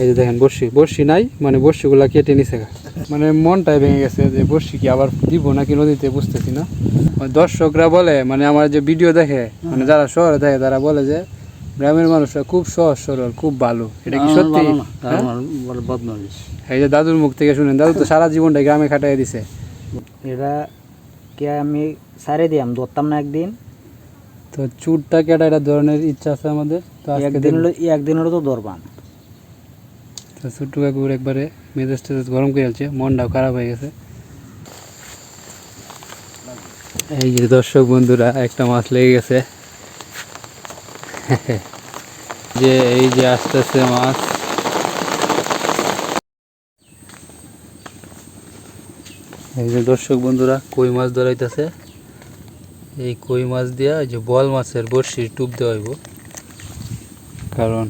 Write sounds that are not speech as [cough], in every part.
এই যে দেখেন বর্ষি বর্ষি নাই মানে বর্ষিগুলা কেটে নিছে গা। মানে মনটাই ভেঙে গেছে যে বর্ষি কি আবার দিব নাকি নদীতে বুঝতেছি না। দর্শকরা বলে মানে আমার যে ভিডিও দেখে মানে যারা শহরে দেখে তারা বলে যে গ্রামের মানুষরা খুব সহজ সরল খুব ভালো। এটা কি সত্যি? হ্যাঁ? এই যে দাদুর মুখ থেকে শুনেন দাদু তো সারা জীবনটা গ্রামে কাটাই দিছে। এটা কে আমি সারে দিয়াম ধরতাম না একদিন। তো চুরটা কেটা এটা ধরনের ইচ্ছা আছে আমাদের? তো একদিন দেখব। হলো একদিন হলো তো ধরবাম। ছোট্টু কাকুর একবারে মেজাজ টেজাজ গরম করে ফেলছে, মনটাও খারাপ হয়ে গেছে। এই যে দর্শক বন্ধুরা, একটা মাছ লেগে গেছে। [laughs] যে এই যে আস্তে আস্তে মাছ। এই যে দর্শক বন্ধুরা, কই মাছ ধরাইতেছে এই কই মাছ দিয়া যে বল মাছের বড়শির টুপ দেওয়া হইব। কারণ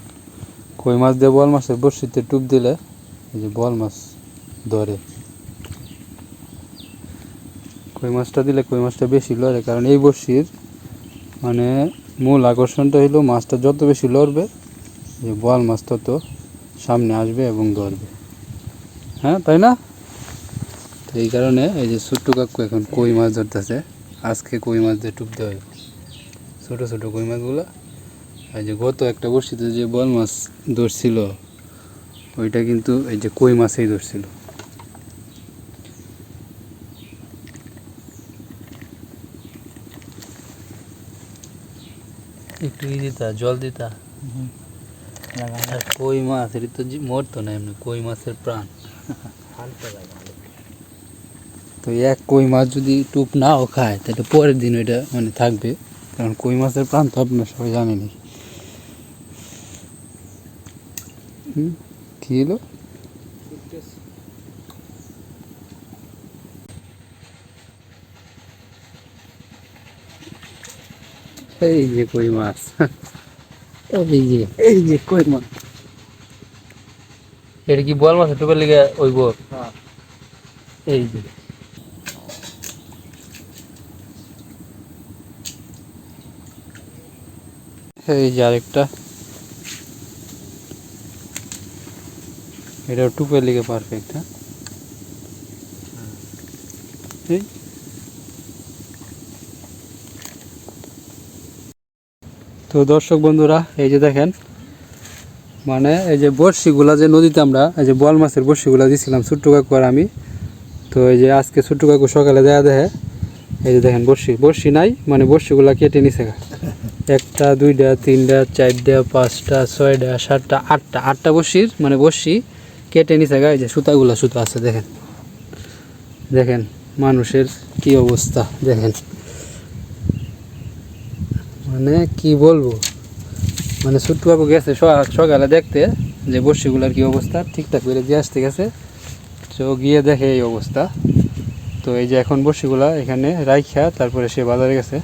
কই মাছ দিয়ে বল মাছের বড়শিতে টুপ দিলে, এই যে বল মাছ ধরে। কই মাছটা দিলে কই মাছটা বেশি লড়ে, কারণ এই বড়শির মানে মূল আকর্ষণটা হলো মাছটা যত বেশি লড়বে যে বল মাছ তত সামনে আসবে এবং ধরবে। হ্যাঁ তাই না? তো এই কারণে এই যে ছোট্ট কাকু এখন কই মাছ ধরতেছে, আজকে কই মাছ দিয়ে টুপ দেওয়া ছোটো ছোটো কই মাছগুলো এই যে গত একটা বড়শিতে যে বল মাছ ধরছিল ওইটা কিন্তু এই যে কই মাছেই ধরছিল। একটু ই দিতা জল দিতা। কই মাছ এটা তো মরতো না এমনি কই মাছের প্রাণ। তো এক কই মাছ যদি টুপ নাও খায় তাহলে পরের দিন ওইটা মানে থাকবে। কারণ কই মাছের প্রাণ তো আপনার সবাই জানেনি হুম, কি হলো? এই যে কই মাছ। এই যে এই যে কই মাছ। এটা কি বল মাছ? টুপের লিগে ওইব। এই যে। এই যে আরেকটা। এটা টুপের লিগে পারফেক্ট হ্যাঁ? এই। তো দর্শক বন্ধুরা, এই যে দেখেন মানে এই যে বড়শিগুলা যে নদীতে আমরা, এই যে বল মাছের বড়শিগুলা দিছিলাম ছোট্টু কাকু আর আমি, তো এই যে আজকে ছোট্টু কাকু সকালে দেয়া দেখে এই যে দেখেন বড়শি বড়শি নাই মানে বড়শিগুলা কেটে নিছে একটা, দুইটা, তিনটা, চারটা, পাঁচটা, ছয়টা, সাতটা, আটটা আটটা বড়শির মানে বড়শি কেটে নিছে গা এই যে সুতাগুলা সুতা আছে, দেখেন। দেখেন, মানুষের কি অবস্থা, দেখেন। মানে কি বলব? মানে ছোট্ট গেছে সকালে দেখতে, যে বর্ষিগুলার কি অবস্থা, ঠিকঠাক করে দিয়ে আসতে গেছে। তো গিয়ে দেখে এই অবস্থা। তো এই যে এখন বর্ষিগুলা এখানে রাইখা, তারপরে সে বাজারে গেছে।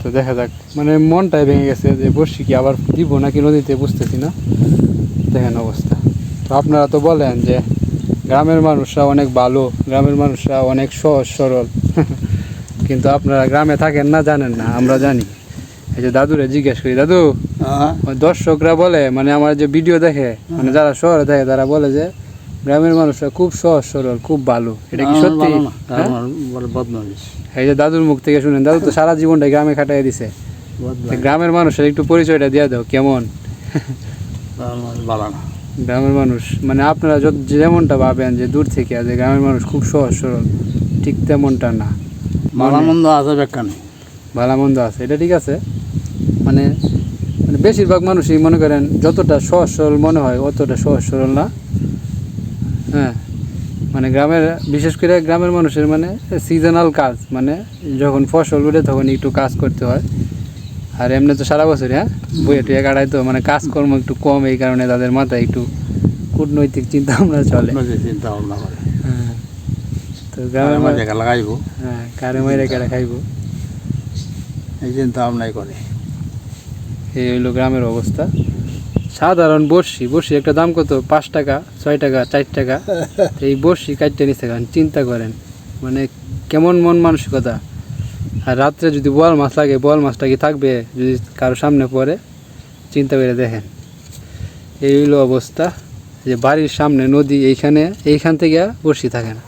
তো দেখা যাক মানে মনটাই ভেঙে গেছে যে বর্ষি কি আবার দিব নাকি নদীতে, বুঝতেছি না। দেখেন অবস্থা। তো আপনারা তো বলেন যে গ্রামের মানুষরা অনেক ভালো গ্রামের মানুষরা অনেক সহজ সরল। [laughs] কিন্তু আপনারা গ্রামে থাকেন না জানেন না আমরা জানি। এই যে দাদুরে জিজ্ঞেস করি দাদু দর্শকরা বলে মানে আমার যে ভিডিও দেখে মানে যারা শহরে দেখে তারা বলে যে গ্রামের মানুষরা খুব সহজ সরল খুব ভালো এটা কি সত্যি? হ্যাঁ? এই যে দাদুর মুখ থেকে শুনেন দাদু তো সারা জীবনটা গ্রামে খাটাই দিছে। গ্রামের মানুষের একটু পরিচয়টা দিয়ে দাও কেমন? ভালো না। গ্রামের মানুষ। মানে আপনারা যত যেমনটা ভাবেন যে দূর থেকে যে গ্রামের মানুষ খুব সহজ সরল। ঠিক তেমনটা না। ভালো মন্দ আছে ব্যাখ্যা নেই ভালো মন্দ আছে। এটা ঠিক আছে। মানে মানে বেশিরভাগ মানুষই মনে করেন যতটা সহজ সরল মনে হয় অতটা সহজ সরল না। হ্যাঁ। মানে গ্রামের বিশেষ করে গ্রামের মানুষের মানে সিজনাল কাজ। মানে যখন ফসল উঠে তখন একটু কাজ করতে হয়। আর এমনি তো সারা বছর হ্যাঁ? বইয়ে টুয়ে কাটাই তো মানে কাজকর্ম একটু কম এই কারণে তাদের মাথায় একটু কূটনৈতিক চিন্তা ভাবনা চলে। চিন্তা ভাবনা করে। হ্যাঁ। তো গ্রামের হ্যাঁ কারে মাইরে খাইবো? এই চিন্তা ভাবনাই করে। এই হইল গ্রামের অবস্থা। সাধারণ বর্ষি বর্ষি একটা দাম কত? পাঁচ টাকা ছয় টাকা চার টাকা। এই বর্ষি কাটতে নিচ্ছে কারণ চিন্তা করেন। মানে কেমন মন মানসিকতা? আর রাত্রে যদি বল মাছ লাগে বল মাছটা কি থাকবে যদি কারও সামনে পড়ে? চিন্তা করে দেখেন। এই হইল অবস্থা। যে বাড়ির সামনে নদী, এইখানে, এইখান থেকে বসি থাকে না।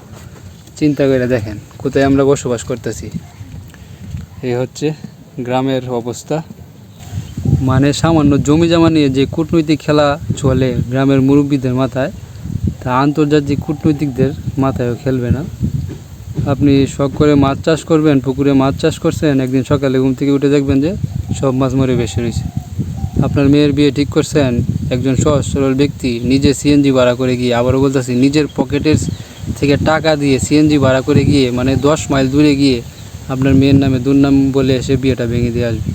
চিন্তা করে দেখেন, কোথায় আমরা বসবাস করতেছি। এই হচ্ছে গ্রামের অবস্থা। মানে সামান্য জমি জমা নিয়ে যে কূটনৈতিক খেলা চলে গ্রামের মুরব্বীদের মাথায়, তা আন্তর্জাতিক কূটনৈতিকদের মাথায়ও খেলবে না। আপনি শখ করে মাছ চাষ করবেন, পুকুরে মাছ চাষ করছেন, একদিন সকালে ঘুম থেকে উঠে দেখবেন যে সব মাছ মরে বেশি রয়েছে। আপনার মেয়ের বিয়ে ঠিক করছেন, একজন সহজ সরল ব্যক্তি, নিজে সিএনজি ভাড়া করে গিয়ে আবারও বলতেছি, নিজের পকেটের থেকে টাকা দিয়ে সিএনজি ভাড়া করে গিয়ে মানে দশ মাইল দূরে গিয়ে আপনার মেয়ের নামে দুর্নাম বলে এসে বিয়েটা ভেঙে দিয়ে আসবে।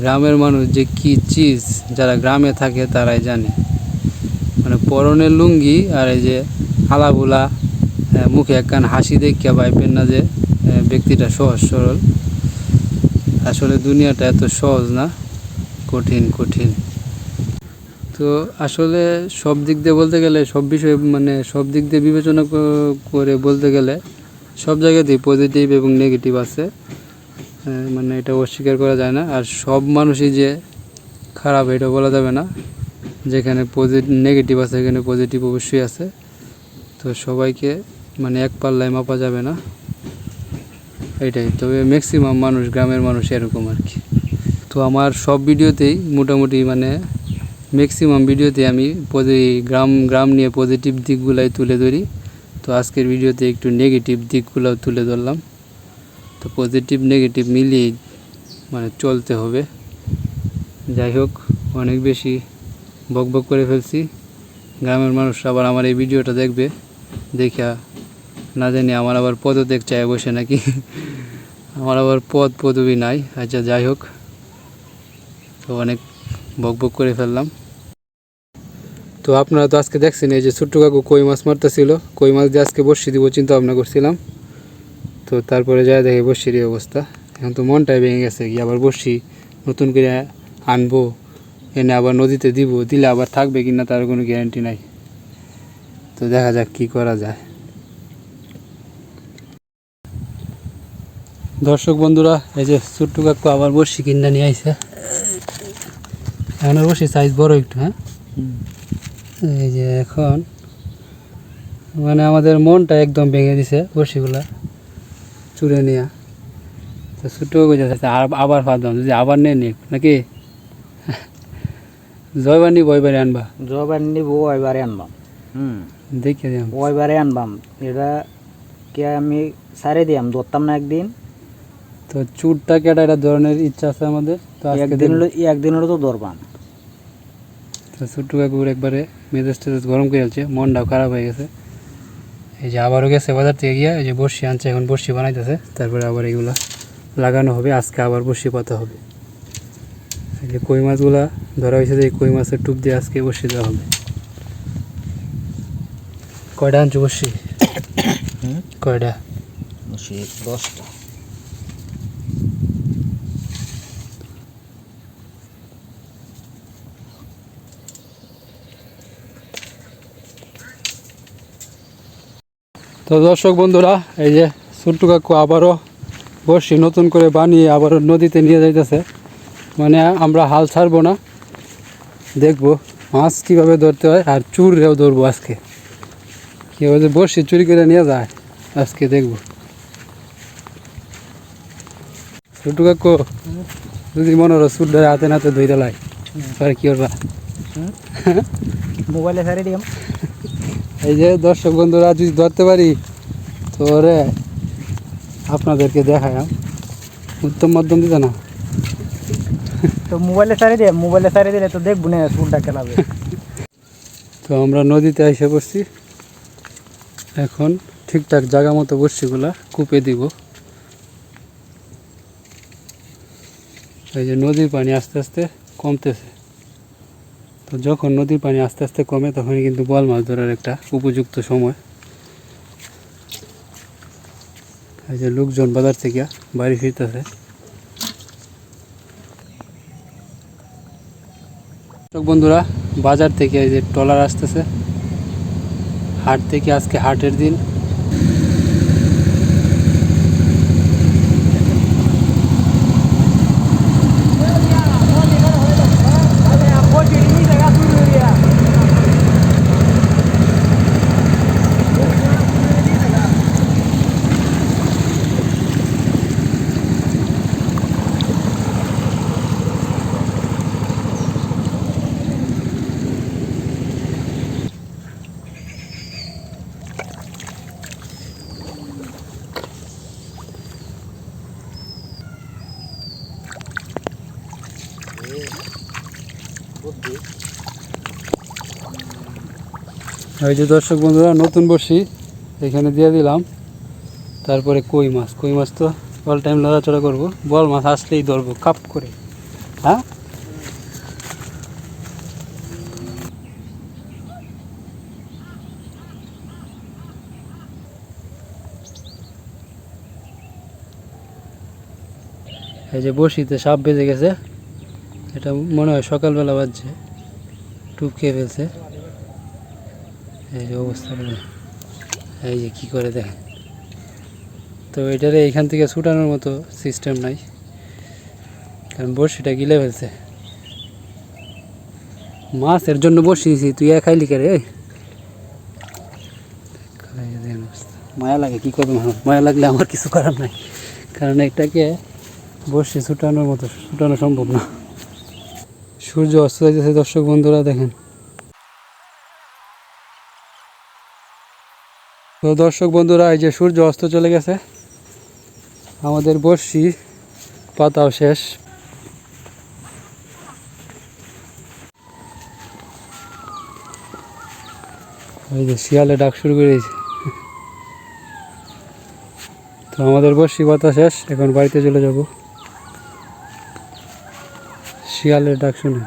গ্রামের মানুষ যে কি চিজ, যারা গ্রামে থাকে তারাই জানে। মানে পরনের লুঙ্গি আর এই যে আলাবুলা মুখে একখান হাসি দেখিয়া ভাইবেন না যে ব্যক্তিটা সহজ সরল। আসলে দুনিয়াটা এত সহজ না, কঠিন কঠিন। তো আসলে সব দিক দিয়ে বলতে গেলে, সব বিষয়ে মানে সব দিক দিয়ে বিবেচনা করে বলতে গেলে, সব জায়গাতেই পজিটিভ এবং নেগেটিভ আছে। মানে এটা অস্বীকার করা যায় না। আর সব মানুষই যে খারাপ, এটা বলা যাবে না। যেখানে পজিটিভ নেগেটিভ আছে সেখানে পজিটিভ অবশ্যই আছে। তো সবাইকে মানে এক পাল্লায় মাপা যাবে না। এটাই, তবে ম্যাক্সিমাম মানুষ, গ্রামের মানুষ এরকম আর কি। তো আমার সব ভিডিওতেই মোটামুটি মানে ম্যাক্সিমাম ভিডিওতে আমি গ্রাম গ্রাম নিয়ে পজিটিভ দিকগুলাই তুলে ধরি। তো আজকের ভিডিওতে একটু নেগেটিভ দিকগুলোও তুলে ধরলাম। তো পজিটিভ নেগেটিভ মিলিয়ে মানে চলতে হবে। যাই হোক, অনেক বেশি বকবক করে ফেলছি। গ্রামের মানুষ আবার আমার এই ভিডিওটা দেখবে, দেখা না জানি, আমার আবার পদত্যাগ চায় বসে নাকি? আমার আবার পদ পদবি নাই আচ্ছা যাই হোক। তো অনেক বকবক করে ফেললাম। তো আপনারা তো আজকে দেখছেন, এই যে ছোট্ট কাকু কই মাছ মারতেছিল, কই মাছ দিয়ে আজকে বসি দিব চিন্তা ভাবনা করছিলাম। তো তারপরে যায় দেখে বসির এই অবস্থা। এখন তো মনটাই ভেঙে গেছে কি আবার বসি নতুন করে আনব, এনে আবার নদীতে দিব, দিলে আবার থাকবে কিনা তার কোনো গ্যারান্টি নাই। তো দেখা যাক কি করা যায়। দর্শক বন্ধুরা এই যে ছোট্ট কাকু আবার বসি কিনা নিয়ে আইসে এখন আর বসি সাইজ বড় একটু হ্যাঁ? এই যে এখন মানে আমাদের মনটা একদম ভেঙে দিছে বসিগুলা চুরে নিয়ে। তো ছোট যাচ্ছে আবার ফাঁদলাম যদি আবার নিয়ে নিক নাকি? জয়বার নিব এবারে আনবা। জবার নিব ওইবারে আনবাম হুম। দেখে দিলাম ওইবারে আনবাম। এটা কে আমি সারে দিয়াম ধরতাম না একদিন? তো চুরটা কেটা এটা ধরনের ইচ্ছা আছে আমাদের? তো আজকে একদিন একদিন হলো তো ধরবাম তো ছোট্ট কাকুর একবারে মেজাজ টেজাজ গরম করে যাচ্ছে মনটাও খারাপ হয়ে গেছে। এই যে আবারও গেছে বাজার থেকে গিয়ে এই যে বর্ষি আনছে এখন বর্ষি বানাইতেছে। তারপরে আবার এগুলা লাগানো হবে আজকে আবার বর্ষি পাতা হবে। এই যে কই মাছগুলা ধরা হয়েছে যে এই কই মাছের টুপ দিয়ে আজকে বর্ষি দেওয়া হবে। কয়টা আনছো বর্ষি [coughs] কয়টা? দশটা। তো দর্শক বন্ধুরা, এই যে ছোট্ট কাকু আবারও বর্ষি নতুন করে বানিয়ে আবারও নদীতে নিয়ে যাইতেছে। মানে আমরা হাল ছাড়বো না। দেখব মাছ কীভাবে ধরতে হয় আর চুরেও ধরবো আজকে। কীভাবে বর্ষি চুরি করে নিয়ে যায়, আজকে দেখব। ছোট্ট কাকু, যদি মনে হলো চুর ধরে হাতে নাতে ধরে লাই, আর কি করবা? মোবাইলে সারে দিয়াম এই যে দর্শক বন্ধুরা যদি ধরতে পারি তো রে আপনাদেরকে দেখায় উত্তম মাধ্যম দিতে না? তো মোবাইলে সারি দিয়াম মোবাইলে সারে দিলে তো দেখব না সুরটা খেলাবে [laughs] তো আমরা নদীতে এসে বসছি এখন ঠিকঠাক জায়গা মতো বর্ষিগুলা কূপে দিব। এই যে নদীর পানি আস্তে আস্তে কমতেছে। তো যখন নদীর পানি আস্তে আস্তে কমে, তখনই কিন্তু বল মাছ ধরার একটা উপযুক্ত সময়। এই যে লোকজন বাজার থেকে বাড়ি ফিরতেছে। বন্ধুরা, বাজার থেকে এই যে ট্রলার আসতেছে। হাট থেকে আজকে হাটের দিন। এই ওই যে দর্শক বন্ধুরা, নতুন বসি এখানে দিয়ে দিলাম। তারপরে কই মাছ? কই মাছ তো অল টাইম লড়াচড়া করব। বল মাছ আসলেই ধরবো, কাপ করে। হ্যাঁ? এই যে বসিতে সাপ বেজে গেছে। এটা মনে হয় সকালবেলা বাজছে। টুপ খেয়ে ফেলছে। এই যে অবস্থা দেখেন। এই যে কী করে দেখেন। তো এটারে এইখান থেকে ছুটানোর মতো সিস্টেম নাই। কারণ বড়শিটা গিলে ফেলছে। মাছের জন্য বসি দিছি তুই এক খাইলি কে রে। মায়া লাগে, কী করব? মায়া লাগলে আমার কিছু করার নাই। কারণ এটাকে বসে ছুটানোর মতো, ছুটানো সম্ভব না। সূর্য অস্ত যাইতেছে, দর্শক বন্ধুরা দেখেন। তো দর্শক বন্ধুরা, এই যে সূর্য অস্ত চলে গেছে। আমাদের বর্ষি পাতাও শেষ। এই যে শিয়ালে ডাক শুরু করে দিয়েছে। তো আমাদের বর্ষি পাতা শেষ, এখন বাড়িতে চলে যাব। শিয়ালের ডাক শুনে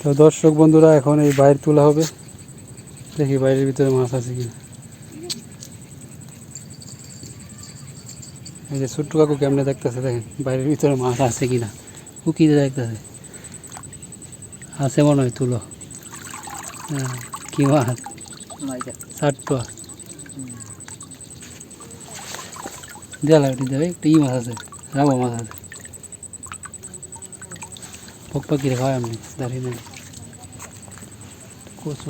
তো দর্শক বন্ধুরা এখন এই বাইর তোলা হবে। দেখি বাইরের ভিতরে মাছ আছে কিনা। এই যে ছোট্ট কাকু কেমনে দেখতেছে দেখেন বাইরের ভিতরে মাছ আছে কিনা। উকিতে দেখতেছে। আছে মনে হয় তুলো। হ্যাঁ, কি মাছ? ষাটটা দেবে একটা ই মাছ আছে রাবো মাছ আছে। দাঁড়িয়ে নেই। কচু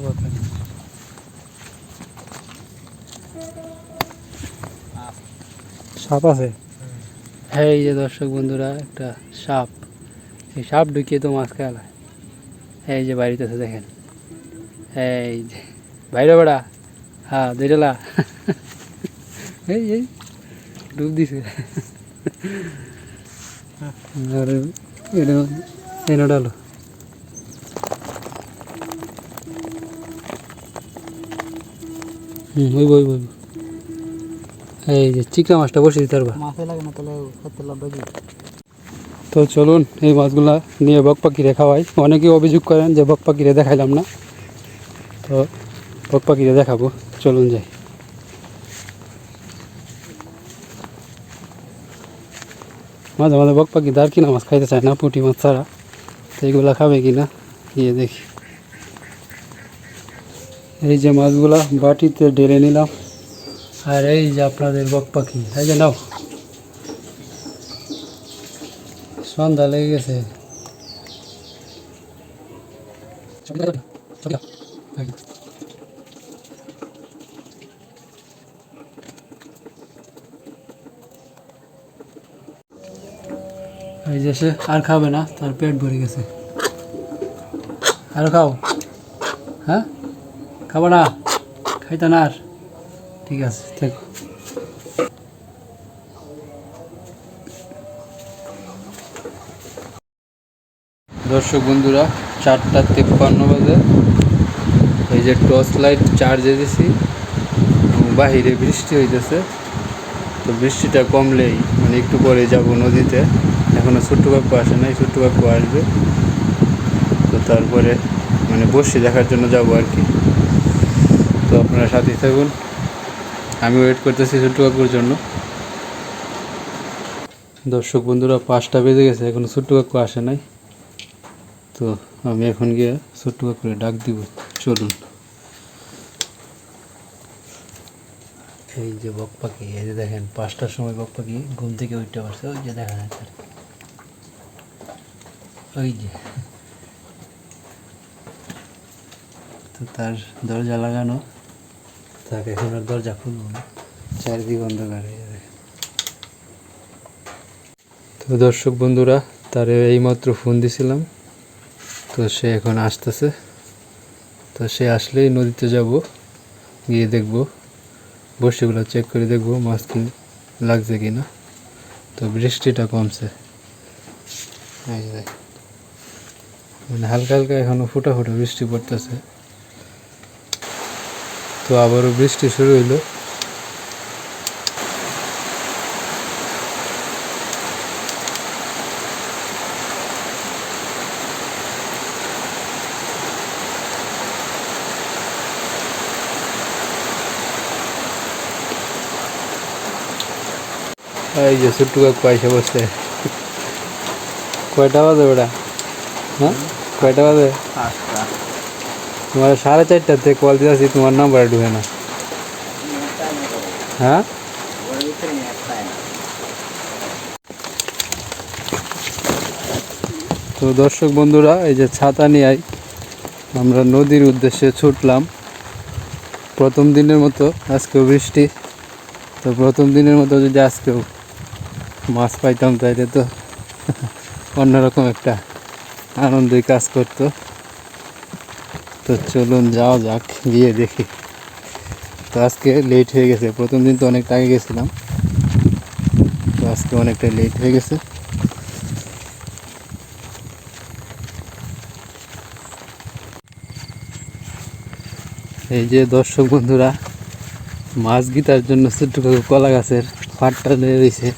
সাপ আছে? হ্যাঁ এই যে দর্শক বন্ধুরা, একটা সাপ। এই সাপ ঢুকিয়ে তো মাছ খেলা এই যে বাড়িতে আছে, দেখেন। এই যে। বাইরে বেড়া। হ্যাঁ দুইটালা [laughs] এই এই। ডুব দিছে। আর এটা এনে ডালো। হুম ওই বই বই এই যে চিকা মাছটা বসে দিতে পারবা। মাছে লাগে না তাহলে তো চলুন এই মাছগুলা নিয়ে বক পাখিরে খাওয়াই। অনেকেই অভিযোগ করেন যে বক পাখিরে দেখাইলাম না। তো বক পাখিরে দেখাবো। চলুন যাই। মাঝে মাঝে বক পাখি দাঁড় কিনা মাছ খাইতে চায় না, পুঁটি মাছ ছাড়া। তো এইগুলা খাবে কিনা, গিয়ে দেখি। এই যে মাছগুলা বাটিতে ঢেলে নিলাম। আর এই যে আপনাদের বক পাখি এই যে নাও। সন্ধ্যা লেগে গেছে। এই যে সে আর খাবে না, তার পেট ভরে গেছে। আর খাও। হ্যাঁ? খাব না। খাইতে না আর। ঠিক আছে দেখো দর্শক বন্ধুরা, চারটা তেপ্পান্ন বাজে। এই যে টর্চ লাইট চার্জে দিছি বাহিরে বৃষ্টি হইতেছে। তো বৃষ্টিটা কমলেই মানে একটু পরে যাব নদীতে। এখনও ছোট্ট কাকু আসে নাই, ছোট্ট কাকু আসবে। তো তারপরে মানে বসে দেখার জন্য যাব আর কি। তো আপনারা সাথে থাকুন। আমি ওয়েট করতেছি ছোট্ট কাকুর জন্য। দর্শক বন্ধুরা, পাঁচটা বেজে গেছে, এখনও ছোট্ট কাকু আসে নাই। তো আমি এখন গিয়ে ছোট্ট করে ডাক দিব। চলুন। এই যে বক পাখি এই যে দেখেন, পাঁচটার সময় বক পাখি ঘুম থেকে উঠতে পারছে, ওই যে দেখা যাচ্ছে ওই যে। তো তার দরজা লাগানো। তাকে এখন আর দরজা খুলবো না। চারিদিক অন্ধকার হয়ে যাবে। তো দর্শক বন্ধুরা তারে এইমাত্র ফোন দিছিলাম। তো সে এখন আসতেছে। তো সে আসলেই নদীতে যাব গিয়ে দেখব। বসিগুলো চেক করে দেখব মাছ কি লাগছে কি না তো বৃষ্টিটা কমছে। এই যে দেখেন। মানে হালকা হালকা এখনও ফুটা ফুটা বৃষ্টি পড়তেছে। তো আবারও বৃষ্টি শুরু হইল। এই যে ছোট্টু কাকু বসছে কয়টা বাজে ওটা? হ্যাঁ? কয়টা বাজে? তোমার সাড়ে চারটাতে কল দিয়েছি তোমার নাম্বার ঢুকে না। হ্যাঁ? তো দর্শক বন্ধুরা এই যে ছাতা নিয়ে আই আমরা নদীর উদ্দেশ্যে ছুটলাম। প্রথম দিনের মতো আজকেও বৃষ্টি। তো প্রথম দিনের মতো যদি আজকেও মাছ পাইতাম তাইলে তো [laughs] অন্যরকম একটা আনন্দই কাজ করতো। তো চলুন যাওয়া যাক, গিয়ে দেখি। তো আজকে লেট হয়ে গেছে, প্রথম দিন তো অনেকটা আগে গেছিলাম। তো আজকে অনেকটা লেট হয়ে গেছে। এই যে দর্শক বন্ধুরা, মাছ গিতার জন্য কলা গাছের ফাটটা নিয়ে রয়েছে।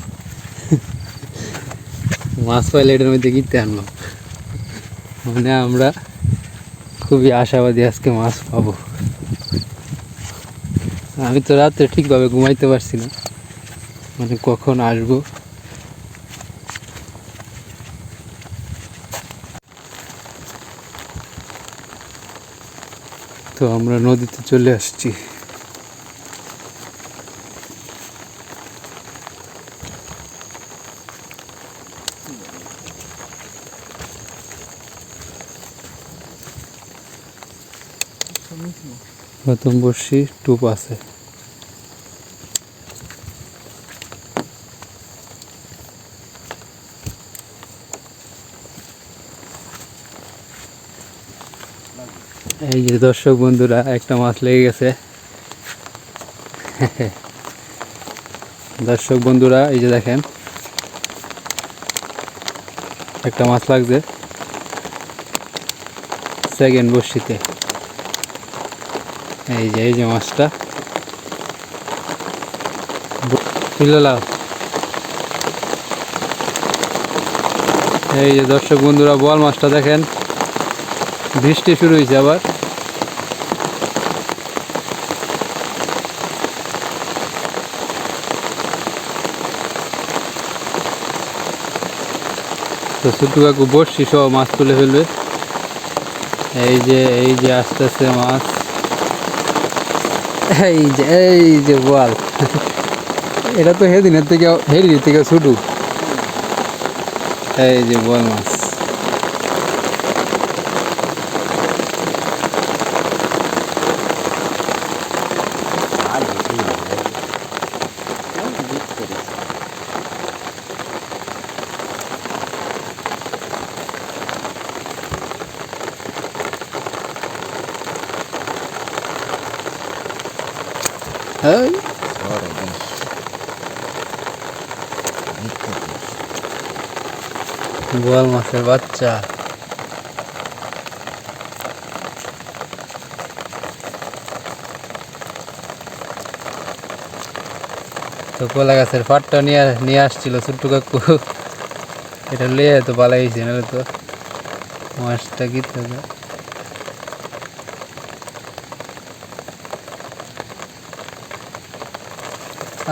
মাছ পাইলে এটার মধ্যে গিতে আনব মানে আমরা খুবই আশাবাদী আজকে মাছ পাবো। আমি তো রাত্রে ঠিকভাবে ঘুমাইতে পারছি না। মানে কখন আসব? তো আমরা নদীতে চলে আসছি। নতুন বর্ষি টুপ আছে। এই যে দর্শক বন্ধুরা, একটা মাছ লেগে গেছে। দর্শক বন্ধুরা, এই যে দেখেন, একটা মাছ লাগছে। সেকেন্ড বর্ষিতে। এই যে এই যে মাছটা। লাও এই যে দর্শক বন্ধুরা বল মাছটা দেখেন। বৃষ্টি শুরু হয়েছে আবার। তো ছোট্টু কাকু বসছি সব মাছ তুলে ফেলবে। এই যে এই যে আস্তে আস্তে মাছ। এই যে এই যে বল। এটা তো হেদিনের থেকে হেরির থেকে ছুটু এই যে বল মাছ এই মাছের বাচ্চা। তো কলা গাছের ফাটটা নিয়ে নিয়ে আসছিল ছোট্ট কাকু। এটা লিয়ে তো পালাইছে, নাহলে তো মাছটা কি থাকে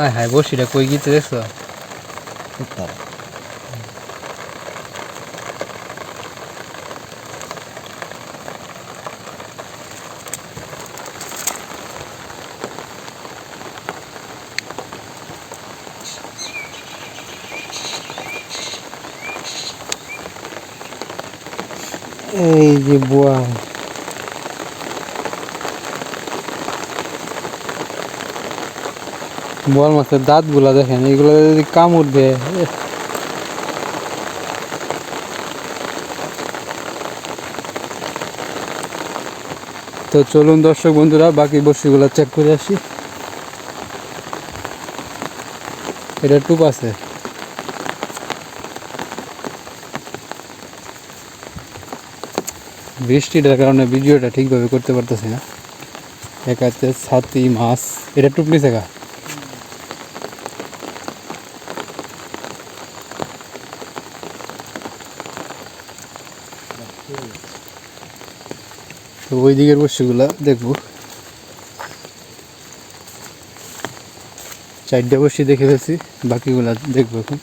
আয় হায়, বসিটা কই গিতে দেখছ? এই যে বোয়াল মাছের দাঁতগুলা দেখেন, এগুলো যদি কামড় দেয়। তো চলুন দর্শক বন্ধুরা, বাকি বসিগুলো চেক করে আসি। এটা টুপ আছে। বৃষ্টিটার কারণে ভিডিওটা ঠিকভাবে করতে পারতেছি না। এক হাতে ছাতি, মাছ। এটা টুপলি শেখা? তো ওই দিকের বস্তুগুলা দেখব। চারটা বসি দেখে ফেলছি, বাকিগুলা দেখব এখন।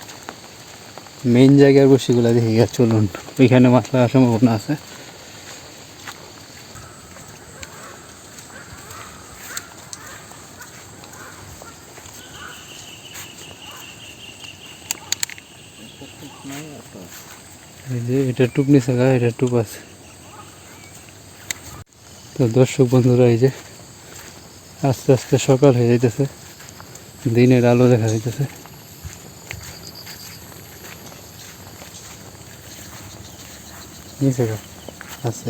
মেইন জায়গার বসিগুলা দেখে গিয়ে চলুন। ওইখানে মাছ লাগার সম্ভাবনা আছে এই যে এটা টুপ নিচে গা এটা টুপ আছে। তো দর্শক বন্ধুরা এই যে আস্তে আস্তে সকাল হয়ে যাইতেছে দিনের আলো দেখা যাইতেছে। নিচে গা আছে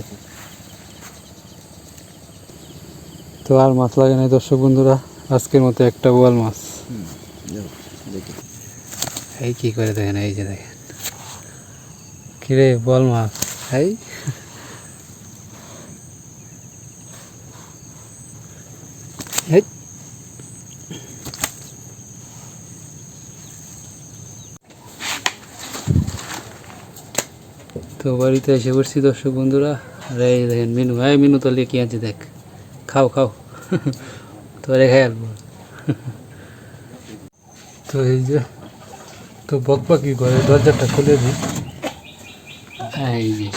তো আর মাছ লাগে নাই দর্শক বন্ধুরা আজকের মতো একটা বোয়াল মাছ। এই কি করে দেখেন এই যে দেখেন। কিরে, বল মাছ এই। তো বাড়িতে এসে পড়ছি দর্শক বন্ধুরা। আর এই দেখেন মিনু। এই মিনু তো কি আছে দেখ। খাও খাও। তোরে খাই আসব তো এই যে, তো বকবা কি করে, দরজাটা খুলে দিই। এই যে।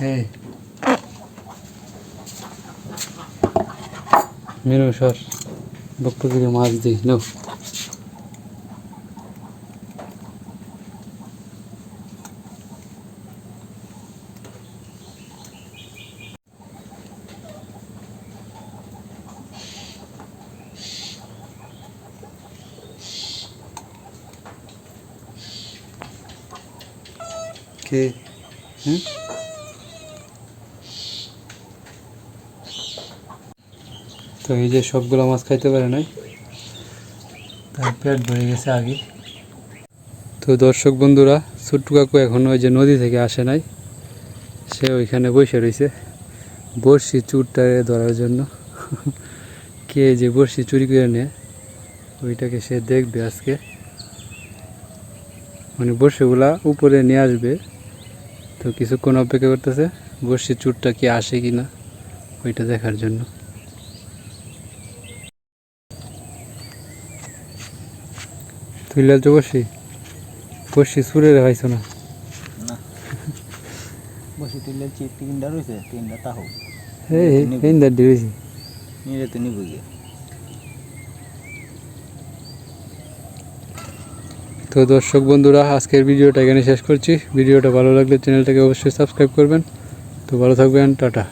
হ্যাঁ মিনু সর। বকপাকিরে মাছ দিই নো কে তো এই যে সবগুলো মাছ খাইতে পারে নাই, তার পেট ভরে গেছে আগে। তো দর্শক বন্ধুরা, ছোট্টু কাকু এখন ওই যে নদী থেকে আসে নাই, সে ওইখানে বসে রয়েছে বড়শি চুরটারে ধরার জন্য। কে যে বড়শি চুরি করে নেয়, ওইটাকে সে দেখবে আজকে। মানে বড়শিগুলা উপরে নিয়ে আসবে। তো কিছুক্ষণ অপেক্ষা করতেছে বড়শি চুরটা কি আসে কি না ওইটা দেখার জন্য। তুই লাল বসি? বসি সুরে রেখাইছো না। বসে তুললে তিনটা রয়েছে তিনটা তাহো। এই এই দাঁড়িয়ে রয়েছি নিলে তো নিবো গিয়ে তো দর্শক বন্ধুরা, আজকের ভিডিওটা এখানে শেষ করছি। ভিডিওটা ভালো লাগলে চ্যানেলটাকে অবশ্যই সাবস্ক্রাইব করবেন। তো ভালো থাকবেন, টাটা।